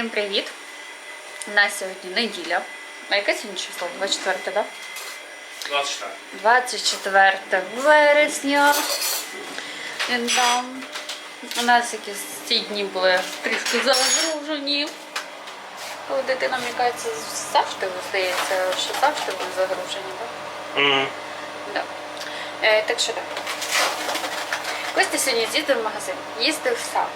Всім привіт! У нас сьогодні неділя. А яке сьогодні число? 24, так? Да? 24. 24 вересня. І да. У нас якісь ці дні були трішки загружені. Коли дитина мікається завжди, здається, що завжди були загружені, так? Мгм. Да. Е, так що так. Костя сьогодні з'їздив в магазин. Їздив сам.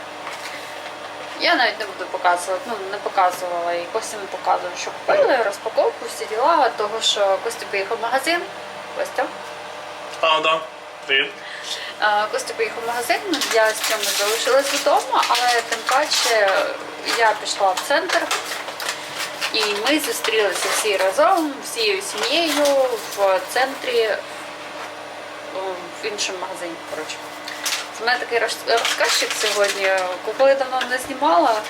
Я навіть не буду показувати, ну не показувала і Костя не показував, що купили, розпаковку, всі діла, того що Костя поїхав в магазин. Костя. А, да. Привіт. Костя поїхав в магазин, я з цьому залишилась вдома, але тим паче я пішла в центр. І ми зустрілися всі разом, всією сім'єю в центрі в іншому магазині. Коротше. З мене такий розказчик сьогодні. Коли я давно не знімала,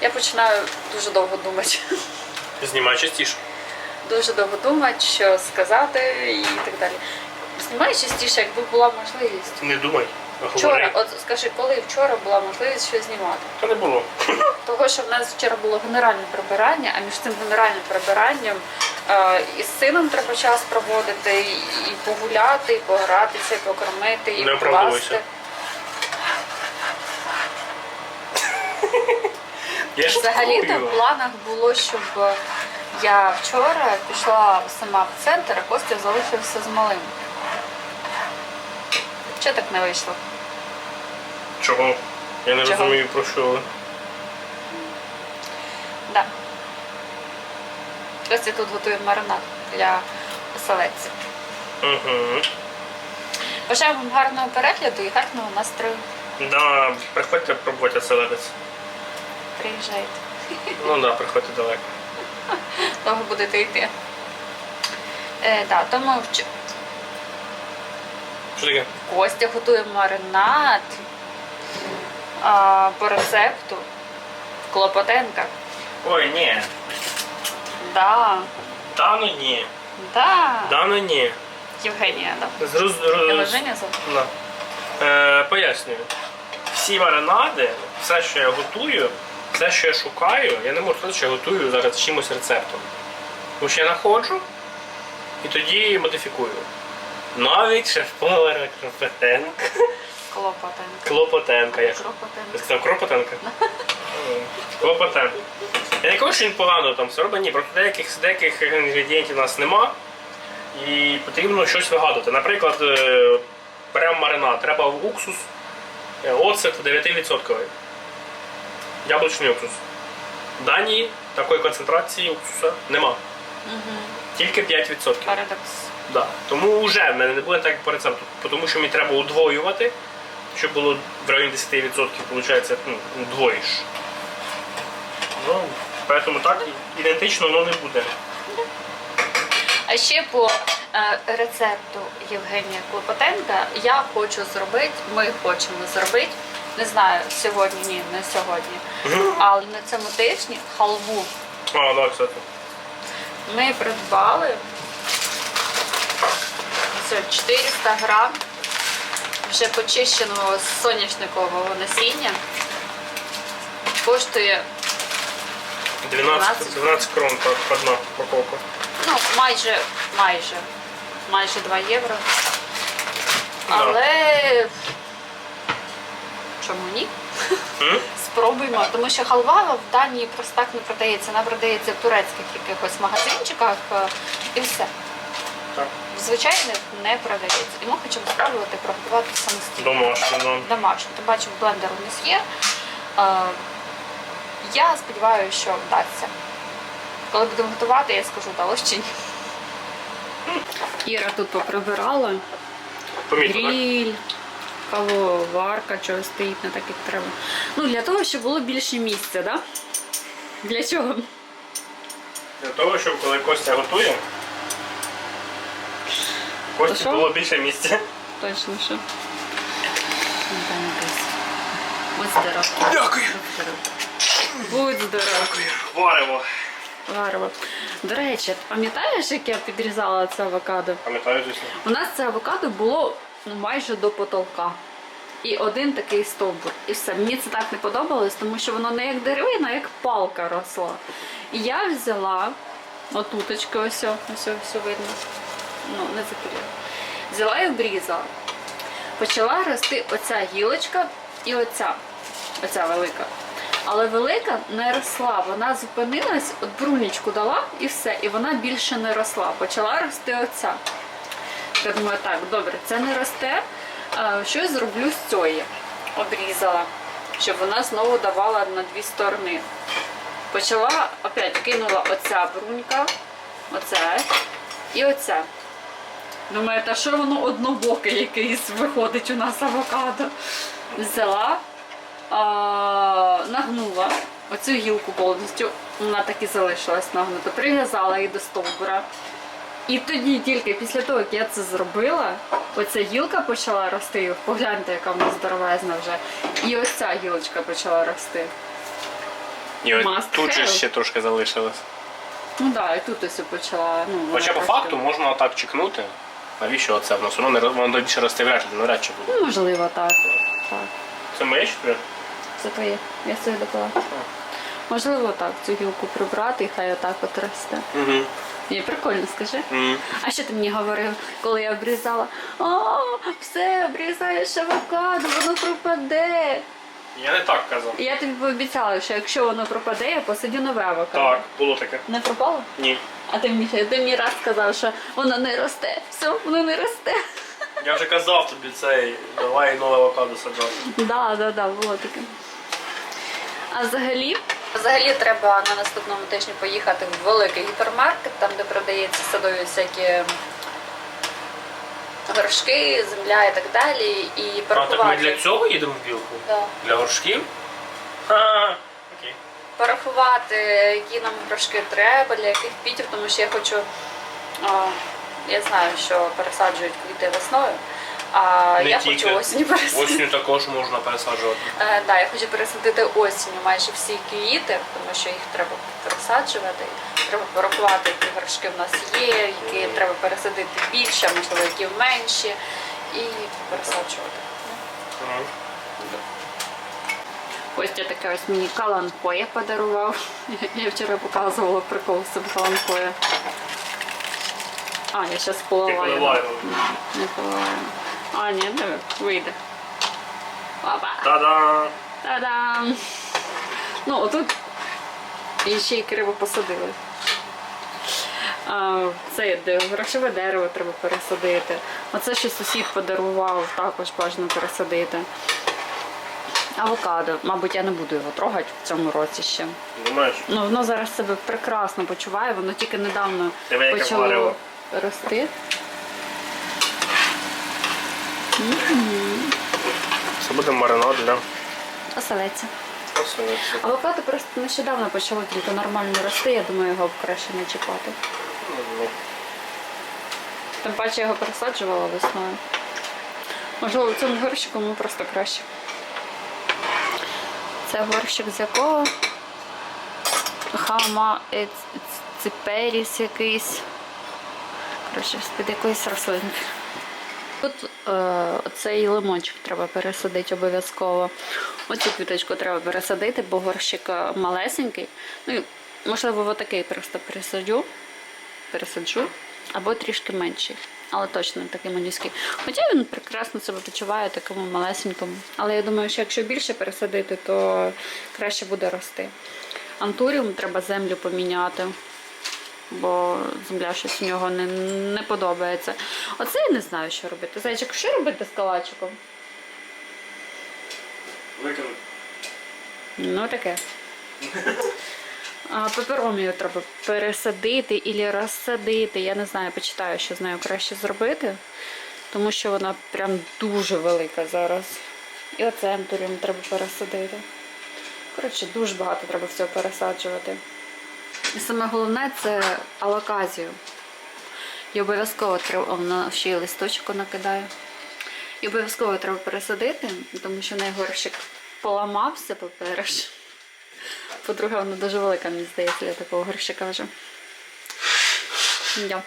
я починаю дуже довго думати. Знімай частіше. Дуже довго думати, що сказати і так далі. Знімаю частіше, якби була можливість. Не думай. а Вчора, Говори. от скажи, коли вчора була можливість щось знімати? Та не було. Того, що в нас вчора було генеральне прибирання, а між цим генеральним прибиранням е, і з сином треба час проводити, і, і погуляти, і погратися, і покормити, і Не оправдовуйся. покласти. Я ж Взагалі-то шуткую. в планах було, щоб я вчора пішла сама в центр, а Костя залишився з малим. Що так не вийшло? Чого? Я не Чого? розумію про що. ви. Да. Костя тут готує маринад для оселедців. Угу. Бажаю вам гарного перегляду і гарного настрою. Да, приходьте пробувати оселедець. Приїжджайте. Ну да, приходьте далеко. Довго будете йти. Е, да, тому вч... Що таке? Костя готує маринад а, по рецепту Клопотенка. Ой, ні. Да, Да, ну ні. да. Да, ну ні. Євгенія, да. Зроз... Я роз- вас Женя зовут? Да. Е, пояснюю. Всі маринади, все, що я готую, все, що я шукаю, я не можу сказати, що я готую зараз чимось рецептом. Тому що я знаходжу і тоді модифікую. Навіть шеф-повара Кропотенка. Клопотенка. Клопотенка. Я ж сказав Кропотенка? Клопотенка. Я не кажу, що він погано там все робить, ні, просто деяких, деяких інгредієнтів у нас нема. І потрібно щось вигадувати. Наприклад, беремо маринад, треба уксус, е, оцет 9%. Яблучний уксус. В Данії такої концентрації уксуса нема. Угу. Тільки 5%. Парадокс. Да. Тому вже в мене не буде так як по рецепту, тому що мені треба удвоювати, щоб було в районі 10%, виходить, ну, удвоїш. Ну, поэтому так ідентично воно не буде. А ще по е, рецепту Євгенія Клопотенка я хочу зробити, ми хочемо зробити, не знаю, сьогодні, ні, не сьогодні, але на цьому тижні халву. А, да, кстати. Ми придбали це 400 грам вже почищеного соняшникового насіння. Коштує 12, 12 крон так, одна упаковка. ну, майже, майже, майже 2 євро. Але чому ні? М? Спробуємо, тому що халва в Данії просто так не продається. Вона продається в турецьких якихось магазинчиках е, і все. Так. Звичайно, не продається. І ми хочемо спробувати приготувати самостійно. Домашня, да. Домашню. Ти бачив, блендер у нас є. Е, Я сподіваюся, що вдасться. Коли будемо готувати, я скажу, вдалося чи ні. Іра тут поприбирала. Помітно, так? Кавоварка, чого стоїть не так, як треба. Ну, для того, щоб було більше місця, так? Да? Для чого? Для того, щоб коли Костя готує, Кості що? було більше місця. Точно що. Будь здоров. Дякую. Будь здоров. Будь здоров. Варимо. До речі, пам'ятаєш, як я підрізала це авокадо? Пам'ятаю, звісно. У нас це авокадо було ну, майже до потолка. і один такий стовбур. І все. Мені це так не подобалось, тому що воно не як деревина, а як палка росла. І я взяла отуточки, ось, ось, все видно. Ну, не закрила. Взяла і обрізала. Почала рости оця гілочка і оця, оця велика. Але велика не росла, вона зупинилась, от брунічку дала і все, і вона більше не росла. Почала рости оця. Я думаю, так, добре, це не росте. Що я зроблю з цієї? Обрізала, щоб вона знову давала на дві сторони. Почала, опять кинула оця брунька, оця і оця. Думаю, та що воно однобоке якийсь виходить у нас авокадо. Взяла, нагнула оцю гілку повністю, вона так і залишилась нагнута, прив'язала її до стовбура. І тоді тільки після того, як я це зробила, оця гілка почала рости. Погляньте, яка вона здоровезна вже. І ось ця гілочка почала рости. І Must тут же have. ще трошки залишилось. Ну так, да, і тут ось почала. Ну, Хоча по рости. факту можна отак чекнути. Навіщо оце? Воно все одно не роз- воно більше росте вряд ли, навряд чи буде. Ну, можливо, так. так. Це моє четверте? Це твоє. Я собі допила. Можливо, так, цю гілку прибрати і хай отак от росте. Угу. Ні, прикольно, скажи. А що ти мені говорив, коли я обрізала? О, все, обрізаєш авокадо, воно пропаде. Я не так казав. Я тобі пообіцяла, що якщо воно пропаде, я посадю нове авокадо. Так, було таке. Не пропало? Ні. А ти мені, ти мені раз сказав, що воно не росте. Все, воно не росте. Я вже казав тобі цей, давай нове авокадо саджати. Да, да, да, було таке. А взагалі? Взагалі треба на наступному тижні поїхати в великий гіпермаркет, там де продається садові всякі горшки, земля і так далі. І А так ми для цього їдемо в білку? Да. Для горшків? А, окей. порахувати, які нам горшки треба, для яких квітів, тому що я хочу. А, я знаю, що пересаджують квіти весною, а Не я тільки. хочу осінню пересадити. Осінню також можна пересаджувати. Е, да, я хочу пересадити осінню майже всі квіти, тому що їх треба пересаджувати. Треба порахувати, які горшки в нас є, які треба пересадити більше, а можливо, які менші, і пересаджувати. Мгм. Костя таке ось мені каланкоє подарував. Я вчора показувала прикол з цим каланкоє. А, я зараз Ти поливаю. поливаю. Не поливаю. А, ні, диви, вийде. Опа! Та-да! Та-дам! Ну, отут ще й криво посадили. А, це де грошове дерево треба пересадити. Оце ще сусід подарував, також бажано пересадити. Авокадо, мабуть, я не буду його трогати в цьому році ще. Думаєш? Ну, воно зараз себе прекрасно почуває, воно тільки недавно яке почало варево. рости. Це буде маринад для Оселеця. оселедця. Авокадо просто нещодавно почало тільки нормально рости, я думаю, його краще не чіпати. Ну, Тим паче я його пересаджувала весною. Можливо, в цьому горщику ми просто краще. Це горщик з якого? Хама циперіс якийсь. Коротше, з-під якоїсь рослинки. Тут е, цей лимончик треба пересадити обов'язково. Оцю квіточку треба пересадити, бо горщик е, малесенький. Ну, можливо, отакий просто пересаджу пересаджу, або трішки менший, але точно такий малюський. Хоча він прекрасно себе почуває такому малесенькому. Але я думаю, що якщо більше пересадити, то краще буде рости. Антуріум треба землю поміняти, бо земля щось у нього не, не подобається. Оце я не знаю, що робити. Зайчик, що робити з калачиком? Викинути. Ну таке. Пеперомію треба пересадити і розсадити. Я не знаю, почитаю, що з нею краще зробити, тому що вона прям дуже велика зараз. І оце ентуріум треба пересадити. Коротше, дуже багато треба всього пересаджувати. І саме головне це алаказію. І обов'язково треба. Ще й листочку накидає. І обов'язково треба пересадити, тому що в неї горщик поламався, по-перше. По-друге, вона дуже велика, мені здається, для такого горщика вже. Я.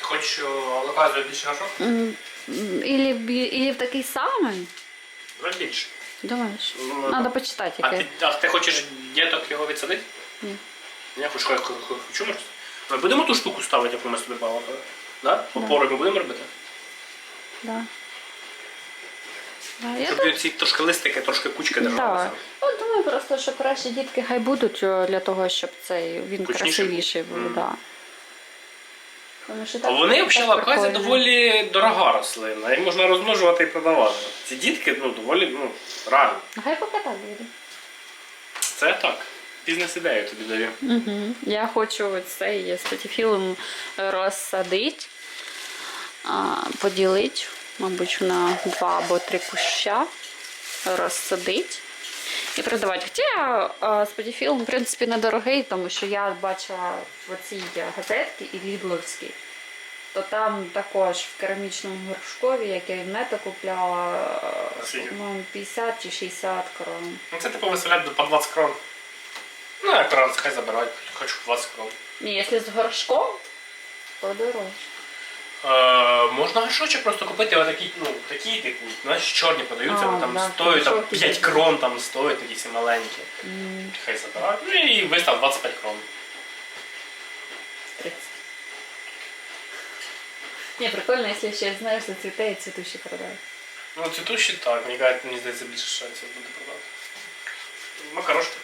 Хоч алоказію більше М, Ілі, в ілі в такий самий? Два більше. Думаєш? Ну, Треба почитати, А ти, а ти хочеш діток його відсадити? Ні. Я хочу, просто. Ми будемо ту штуку ставити, яку ми собі балакали? Да? Опори ми будемо робити? Да. Да, я Щоб ці трошки листики, трошки кучки Да. держалися. Ну, думаю просто, що краще дітки хай будуть о, для того, щоб цей він Кучніший красивіший був. Мгм. Да. Тому що А так- вони так взагалі прикольно. доволі дорога рослина. Їх можна розмножувати і продавати. Ці дітки ну, доволі ну, реально. Хай поки так буде. Це так. Бізнес-ідею тобі даю. Угу. Я хочу цей спатіфілм розсадити, поділити, мабуть, на два або три куща, розсадити і продавати. Хоча а, спатіфілм, в принципі, недорогий, тому що я бачила в цій газетці і лідловській. То там також в керамічному горшкові, як я в нето купляла, 50 чи 60 крон. Ну це типу виставляти по 20 крон. Ну, якраз хай забирають, хочу 20 крон. Ні, якщо з горшком, то дорожче. Е, можна горшочок просто купити отакі, ну, такі, типу, знаєш, чорні продаються, А, вони там да, стоять там, горшок 5 такий. крон там стоять, такі всі маленькі. Хай забирають. Ну і вистав 25 крон. 30. Не, прикольно, если ще знаєш, зацвіте і цвітущі продають. Ну, цвітущі так, мені кажуть, мені здається, більше шансів буде продати. Макарошки.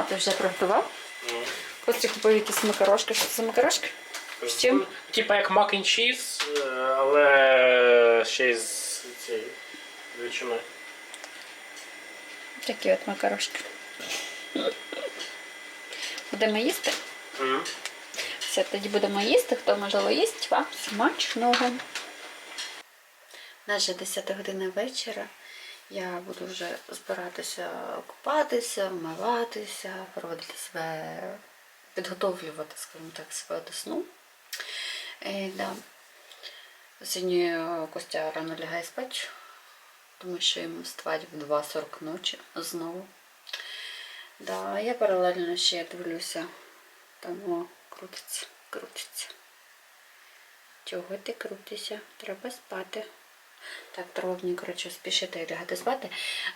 О, ти вже приготував? Ну. Костя купив якісь макарошки. Що це за макарошки? З чим? Типа як мак cheese, е, але ще й з цією ветчиною. Такі от макарошки. Будемо їсти? Мгм. Все, тоді будемо їсти. Хто можливо їсть, вам смачного. Наша 10 година вечора. Я буду вже збиратися купатися, вмиватися, проводити себе, підготовлювати, скажімо так, себе до сну. Е, да. Сьогодні е, Костя рано лягає спати, тому що йому вставати в 2.40 ночі знову. Да, я паралельно ще дивлюся. Там крутиться, крутиться. Чого ти крутишся? Треба спати. Так, травні, коротше, спішити лягати спати,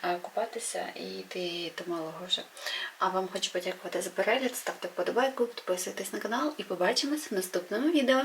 е, купатися і йти до малого вже. А вам хочу подякувати за перегляд, ставте вподобайку, підписуйтесь на канал і побачимось в наступному відео.